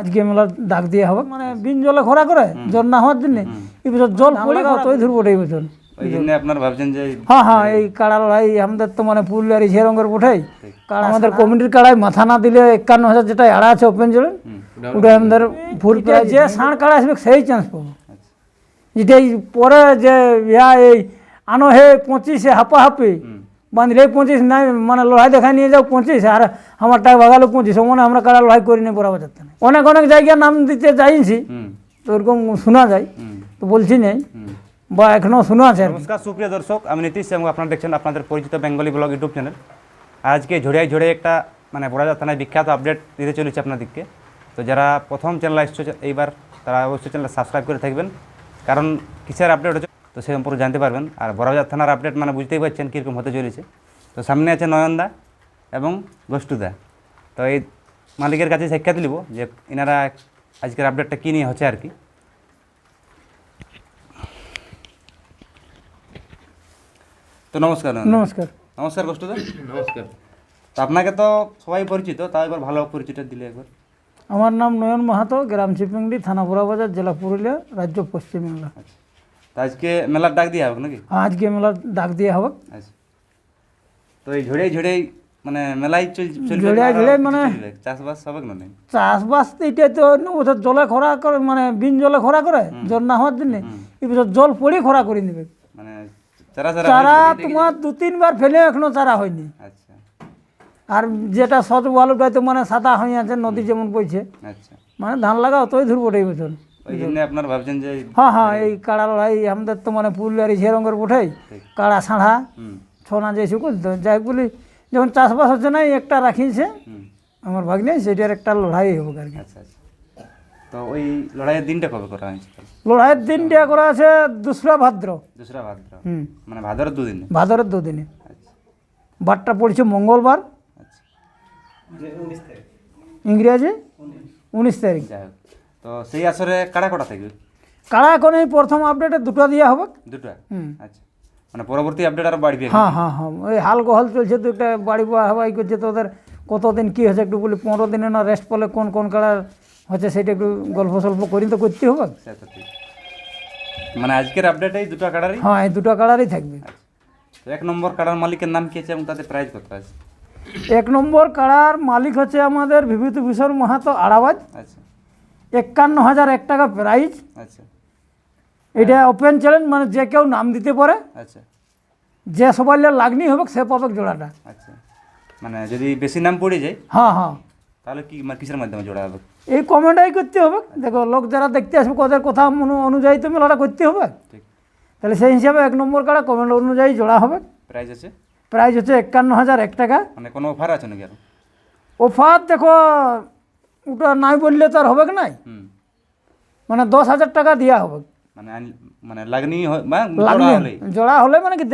আজকে মেলা ডাক দিয়ে হবে মানে বিন জলে খরা করে জল না হওয়ার জন্য। এই বছর জল পড়ে কতই ধরবো এই বছর। আপনার ভাবছেন যে হ্যাঁ হ্যাঁ এই কাড়া লড়াই আমাদের তো মানে পুরুলিয়ার ইসে রঙের উঠাই কাড়া আমাদের কমিটির কাড়ায় মাথা না দিলে একান্ন হাজার যেটা আড়া আছে ওপেন জলে ওটা আমাদের ফুল যে ষাঁড় কাড়া আসবে সেই চান্স পাবো। যেটা পরে যে ইয়া এই আনো হে পঁচিশে হাপা হাপি বাঁধলে পঁচিশ নাই মানে লড়াই দেখা নিয়ে যাও পঁচিশ আর আমার টাকা ভাগালো পঁচিশ মানে আমরা কাড়া লড়াই করি নি বরাবর যাতে না অনেক অনেক জায়গায় নাম দিতে যাইছি। তো ওরকম শোনা যায়। তো বলছি নেই বা এখনও শোনা আছে। নমস্কার সুপ্রিয় দর্শক আমি নীতিশ এবং আপনারা দেখছেন আপনাদের পরিচিত বেঙ্গলি ব্লগ ইউটিউব চ্যানেল। আজকে ঝড়িয়ায় ঝড়ে একটা মানে বড়াজার থানায় বিখ্যাত আপডেট দিতে চলেছে আপনাদেরকে। তো যারা প্রথম চ্যানেল আসছে এইবার তারা অবশ্যই চ্যানেল সাবস্ক্রাইব করে থাকবেন। কারণ কিসের আপডেট হচ্ছে তো সে সম্পর্কে জানতে পারবেন। আর বড়বাজার থানার আপডেট মানে বুঝতেই পারছেন কীরকম হতে চলেছে। তো সামনে আছে নয়নদা এবং গোষ্ঠুদা তো এই মালিকের কাছে সাক্ষাৎ নিব যে এনারা আজকের আপডেটটা কী নিয়ে হচ্ছে আর কি। তো নমস্কার নয়নদা। নমস্কার। নমস্কার কষ্টদা নমস্কার। তো আপনাকে তো সবাই পরিচিত তাও একবার ভালো পরিচিত দিলে একবার। আমার নাম নয়ন মাহাতো গ্রাম চিপিংডি থানা বুড়াবাজার জেলা পুরুলিয়া রাজ্য পশ্চিমবাংলা আচ্ছা। তো আজকে মেলার ডাক দিয়ে হবে নাকি? আজকে মেলা ডাক দিয়ে হবে। আচ্ছা। তো এই ঝড়েই ঝড়েই মানে মেলাই চল মানে- চাষবাস হবে না চাষবাস এটা তো বছর জলে খরা করে মানে বিন জলে খরা করে জল না হওয়ার জন্য এই বছর জল পড়ে খরা করে নেবে মানে চারা তোমার দু তিনবার ফেলে এখনও চারা হয়নি। আচ্ছা। আর যেটা সচ আলুটাই তো মানে সাদা হয়ে আছে নদী যেমন বইছে আচ্ছা। মানে ধান লাগা অতই ধরবো এই বছর। আপনার ভাবছেন যে হ্যাঁ হ্যাঁ এই কাড়া লড়াই আমাদের তো মানে পুরুলিয়ার ইসে রঙের উঠাই কাড়া সাঁড়া ছনা যে যাই বলি যখন চাষবাস হচ্ছে না একটা রাখিছে। আমার ভাগ্নে সেটার একটা লড়াই হবে আর কি। আচ্ছা আচ্ছা। তো ওই লড়াইয়ের দিনটা কবে করা হয়েছে? লড়াইয়ের দিন দেওয়া করা আছে দোসরা ভাদ্র। দোসরা ভাদ্র। হুম। মানে ভাদ্রের দুদিনে? ভাদরের দুদিনে। আচ্ছা। বারটা পড়ছে মঙ্গলবার। আচ্ছা। ইংরেজি? উনিশ তারিখ। তো সেই আসরে কাড়া কটা থাকবে কারা এখন এই প্রথম আপডেটে দুটো দেওয়া হবে। দুটো? হুম। আচ্ছা। মানে পরবর্তী আপডেট আর বাড়বে হ্যাঁ হ্যাঁ হ্যাঁ। ওই হাল গহল চলছে তো একটা বাড়ি হাওয়াই করছে তো ওদের কতদিন কী হয়েছে একটু বলি পনেরো দিনে না রেস্ট পেলে কোন কোন কালার হচ্ছে সেটা একটু গল্প সল্প করি তো করতে হবে। মানে আজকের আপডেট এই দুটো কাড়ারই হ্যাঁ এই দুটো কালারই থাকবে। আচ্ছা। এক নম্বর কাড়ার মালিকের নাম কি আছে এবং তাতে প্রাইস কত আছে? এক নম্বর কাড়ার মালিক হচ্ছে আমাদের বিভূতিভূষণ মাহাতো আড়াবাজ। আচ্ছা। একান্ন হাজার এক টাকা প্রাইজ আচ্ছা। এটা ওপেন চ্যালেঞ্জ মানে যে কেউ নাম দিতে পারে আচ্ছা। যে সবাই লাগনি হবে সে পাবে জোড়াটা। আচ্ছা। মানে যদি বেশি নাম পড়ে যায় হ্যাঁ হ্যাঁ। তাহলে কি মানে কিসের মাধ্যমে জোড়া হবে? এই কমেন্টাই করতে হবে। দেখো লোক যারা দেখতে আসবে ওদের কথা অনু- অনুযায়ী তো মেলাটা করতে হবে। তাহলে সেই হিসাবে এক নম্বর কাড়া কমেন্ট অনুযায়ী জোড়া হবে। প্রাইস আছে? প্রাইস হচ্ছে একান্ন হাজার এক টাকা। মানে কোনো অফার আছে নাকি আর? অফার দেখো ওটা নাই বললে তো আর হবে কি নাই? মানে দশ হাজার টাকা দেওয়া হবে। মানে মানে লাগনি লাগনি জোড়া হলে। মানে কি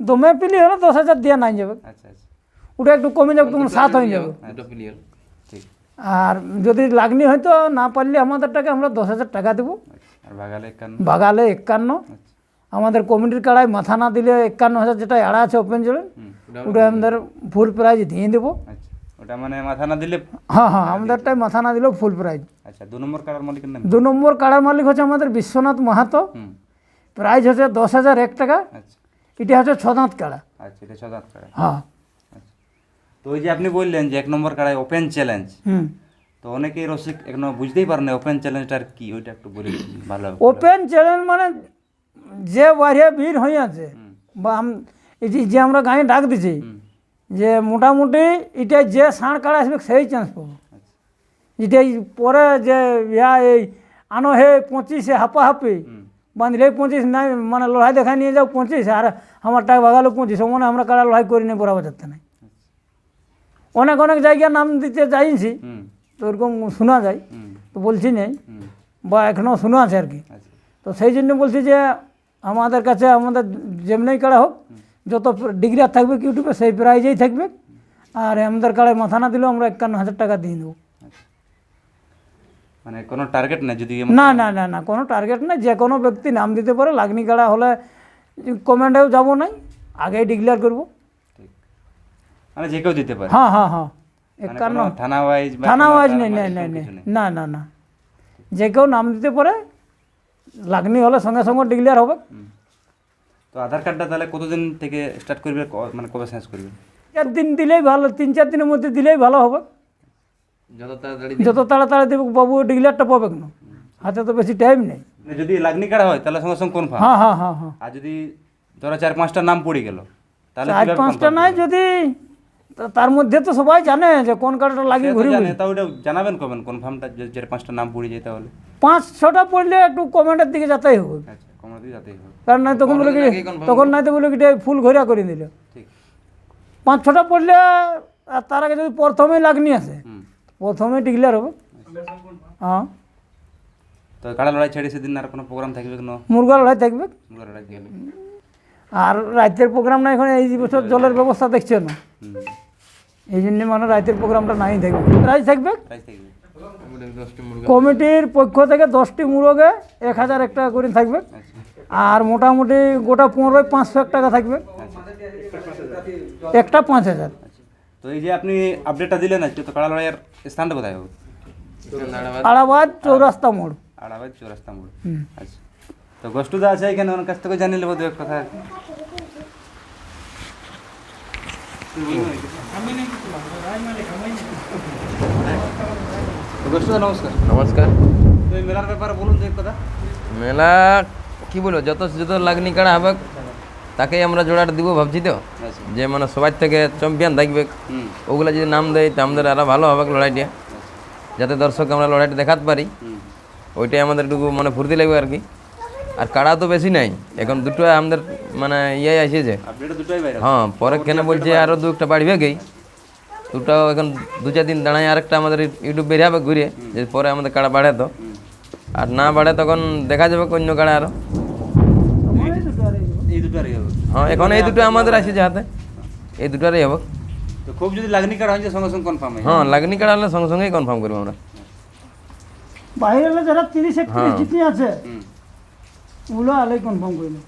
দমে পিলি হলে দশ হাজার দেওয়া নাই যাবে। আচ্ছা আচ্ছা। ওটা একটু কমে যাবে তোমার সাত হয়ে যাবে। আর যদি লাগনি হয়তো না পারলে আমাদের টাকা আমরা দশ হাজার টাকা দেবো। আচ্ছা বাগালে একান্ন। আচ্ছা। আমাদের কমিটির কাড়ায় মাথা না দিলে একান্ন হাজার যেটা আড়া আছে ওপেন জলে ওটা আমাদের ফুল প্রাইজ দিয়ে দেবো। আচ্ছা। ওটা মানে মাথা না দিলে হ্যাঁ হ্যাঁ আমাদেরটাই মাথা না দিলেও ফুল প্রাইজ আচ্ছা দু নম্বর কাড়ার মালিকের নাম দু নম্বর কাড়ার মালিক হচ্ছে আমাদের বিশ্বনাথ মাহাতো। প্রাইজ হচ্ছে দশ হাজার এক টাকা। আচ্ছা। এটা হচ্ছে ছ দাঁত কাড়া আচ্ছা এটা ছদাত কাড়া হ্যাঁ। আচ্ছা। তো ওই যে আপনি বললেন যে এক নম্বর কাড়ায় ওপেন চ্যালেঞ্জ হুম। তো অনেকেই রসিক এখনও বুঝতেই পারে না ওপেন চ্যালেঞ্জটার কি ওইটা একটু বলে ভালো ওপেন চ্যানেল মানে যে বাইরে ভিড় হয়ে আছে বা আম- এই যে যে আমরা গাঁয়ে ডাক দিছি যে মোটামুটি এটা যে ষাঁড় কাড়া আসবে সেই চান্স পাবো। আচ্ছা এটা পরে যে ইয়া এই আনো হে পঁচিশে হাপা হাপি বাঁধলে পঁচিশ নাই মানে লড়াই দেখা নিয়ে যাও পঁচিশ আর আমার টাকা ভাগালো পঁচিশ ও মানে আমরা কারা লড়াই করি নি বরাবর যাতে নাই। অনেক অনেক জায়গায় নাম দিতে যাইছি তো ওরকম শোনা যায় তো বলছি নেই বা এখনও শোনা আছে আর কি। আচ্ছা। তো সেই জন্য বলছি যে আমাদের কাছে আমাদের যেমনি কাড়া হোক যত ডিগ্রি আর থাকবে ইউটিউবে সেই প্রাইজেই থাকবে। আর আমাদের কাড়ায় মাথা না দিলেও আমরা একান্ন হাজার টাকা দিয়ে দেবো। মানে কোনো টার্গেট নেই যদি না না না না কোনো টার্গেট নেই যে কোনো ব্যক্তি নাম দিতে পারে লাগনি কাড়া হলে কমেন্টেও যাব নাই আগেই ডিক্লেয়ার করব। মানে যে কেউ দিতে পারে। হ্যাঁ হ্যাঁ হ্যাঁ একান্ন থানা ওয়াইজ থানা ওয়াইজ নেই নেই নেই নেই। না না না। যে কেউ নাম দিতে পারে লাগনি হলে সঙ্গে সঙ্গে ডিক্লেয়ার হবে। তো আধার কার্ডটা তাহলে কতদিন থেকে স্টার্ট করবে? মানে কবে শেষ করবে? চার দিন দিলেই ভালো তিন চার দিনের মধ্যে দিলেই ভালো হবে। যত তাড়াতাড়ি যত তাড়াতাড়ি দেবে বাবু ডিক্লেয়ারটা পাবে না হাতে তো বেশি টাইম নেই। যদি লাগনি কার্ড হয় তাহলে সঙ্গে সঙ্গে কনফার্ম হ্যাঁ হ্যাঁ হ্যাঁ হ্যাঁ। আর যদি ধরো চার পাঁচটা নাম পড়ে গেল তাহলে চার পাঁচটা নাই যদি তা- তার মধ্যে তো সবাই জানে যে কোন কার্ডটা লাগিয়ে ঘুরি জানে, তা ওটা জানাবেন কবেন কনফার্মটা চার পাঁচটা নাম পড়ে যায় তাহলে। পাঁচ ছটা পড়লে একটু কমেন্টের দিকে যেতেই হবে। আচ্ছা। কারণ নাই তখন বলে কি তখন নাই তো বলে কি ফুল ঘরিয়া করে দিল। পাঁচ ছটা পড়লে আর তার আগে যদি প্রথমেই লাগনি আসে প্রথমে ডিক্লেয়ার হবে। হ্যাঁ। তো কাড়া লড়াই ছেড়ে সেদিন আর কোনো প্রোগ্রাম থাকবে কোনো? মুরগা লড়াই থাকবে। মুরগা লড়াই গেলে আর রাতের প্রোগ্রাম না এখন এই বছর জলের ব্যবস্থা দেখছে না? এই জন্য মানে রাতের প্রোগ্রামটা নাই থাকবে। রাত থাকবে? প্রাইস থাকবে। কমিটির পক্ষ থেকে দশটি মুরগে এক হাজার এক টাকা করে থাকবে। আচ্ছা। আর মোটামুটি গোটা পনেরোয় পাঁচশো এক টাকা থাকবে। একটা পাঁচ হাজার। আচ্ছা। তো এই যে আপনি আপডেটটা দিলেন আজকে তো কাড়া লড়াইয়ের স্থানটা কোথায় হবে? আড়াবাদ। চৌরাস্তা মোড়। আড়াবাদ চৌরাস্তা মোড়। আচ্ছা। তো গোষ্ঠুদা আছে এখানে ওনার কাছ থেকে জানিয়ে নেব দু এক কথা আর কি। তো গোষ্ঠুদা নমস্কার। নমস্কার। তো মেলার ব্যাপারে বলুন কথা। মেলা কি বলব যত যত লাগনি কাড়া হবে তাকেই আমরা জোড়াটা দিব ভাবছি তো। আচ্ছা। যে মানে সবার থেকে চ্যাম্পিয়ন থাকবে ওগুলো যদি নাম দেয় তো আমাদের আরও ভালো হবে লড়াইটা। যাতে দর্শক আমরা লড়াইটা দেখাতে পারি। ওইটাই আমাদের একটু মানে ফুর্তি লাগবে আর কি। আর কাড়া তো বেশি নাই। এখন দুটো আমাদের মানে ইয়ে বাইরে হ্যাঁ পরে কেন বলছে আরও দু একটা বাড়বে গেই দুটাও এখন দু চার দিন দাঁড়ায় আরেকটা আমাদের ইউটিউব বেরিয়ে হবে ঘুরে যে পরে আমাদের কাড়া বাড়ে তো। আর না বাড়ে তখন দেখা যাবে অন্য কাড়া আরও এই দুটো আর হ্যাঁ এখন এই দুটো আমাদের আছে যাতে এই দুটোরই হবে। তো খুব যদি লাগনি কার্ড হয় সঙ্গে সঙ্গে কনফার্ম হ্যাঁ লাগনি কাড়া হলে সঙ্গে সঙ্গেই কনফার্ম করব আমরা। বাইরে যারা তিরিশ একত্রিশ জিতে আছে ওগুলো আলাই কনফার্ম করবে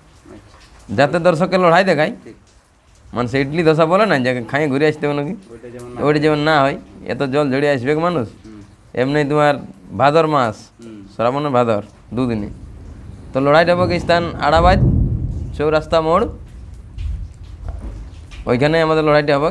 যাতে দর্শকের লড়াই দেখায়। ঠিক। মানুষ ইডলি দোসা বলে না যে খাই ঘুরে আসতে হবে নাকি? ওইটা যেমন না হয়। এত জল জড়িয়ে আসবে মানুষ? এমনি তোমার ভাদর মাস শ্রাবণ শ্রাবণের ভাদর দুদিনে। তো লড়াইটা স্থান আড়াবাদ চৌরাস্তা মোড় ওইখানে আমাদের লড়াইটা হবে।